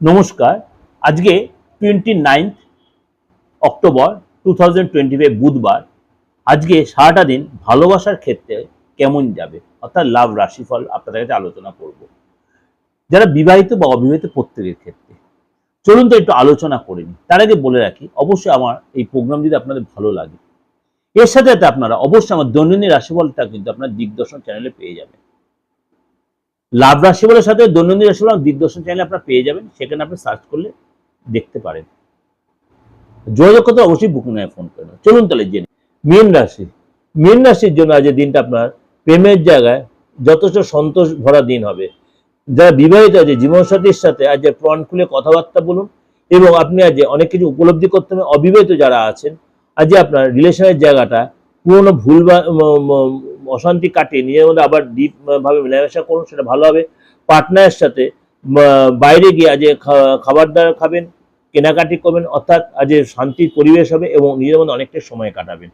নমস্কার। আজকে twenty ninth October two thousand বুধবার। আজকে সারাটা দিন ভালোবাসার ক্ষেত্রে কেমন যাবে? অর্থাৎ লাভ রাশিফল আপনাদের কাছে আলোচনা করব। যারা বিবাহিত বা অবিবাহিত প্রত্যেকের ক্ষেত্রে, চলুন তো একটু আলোচনা করে নিই। তার আগে বলে রাখি, অবশ্যই আমার এই প্রোগ্রাম যদি আপনাদের ভালো লাগে, এর সাথে সাথে আপনারা অবশ্যই আমার দৈনন্দিন রাশিফলটা কিন্তু আপনার দিগদর্শন চ্যানেলে পেয়ে যাবেন। লাভ রাশিফলের সাথে দৈনন্দিন রাশিফল আর দিগদর্শন চ্যানেলে আপনারা পেয়ে যাবেন, সেখানে আপনি সার্চ করলে দেখতে পারেন। যোগাযোগ করতে অবশ্যই বুকিং এ ফোন করেন চলুন তাহলে জেনে মীন রাশি। মীন রাশির জন্য আজ দিনটা আপনার প্রেমের জায়গায় যথেষ্ট সন্তোষ ভরা দিন হবে। যারা বিবাহিত আছে, জীবনসাথীর সাথে আজ প্রাণ খুলে কথাবার্তা বলুন এবং আপনি আজ অনেক কিছু উপলব্ধি করতে হবে অবিবাহিত যারা আছেন আজ আপনার রিলেশনের জায়গাটা পুরোনো ভুল অশান্তি কাটিয়ে নিজের মধ্যে আবার ডিপ ভাবে মেলামেশা করুন, সেটা ভালো হবে। পার্টনারের সাথে বাইরে গিয়ে আজ খাবার দাবার খাবেন, কেনাকাটি করবেন, অর্থাৎ আজ শান্তির পরিবেশ হবে এবং নিজের মধ্যে অনেকটা সময় কাটাবেন।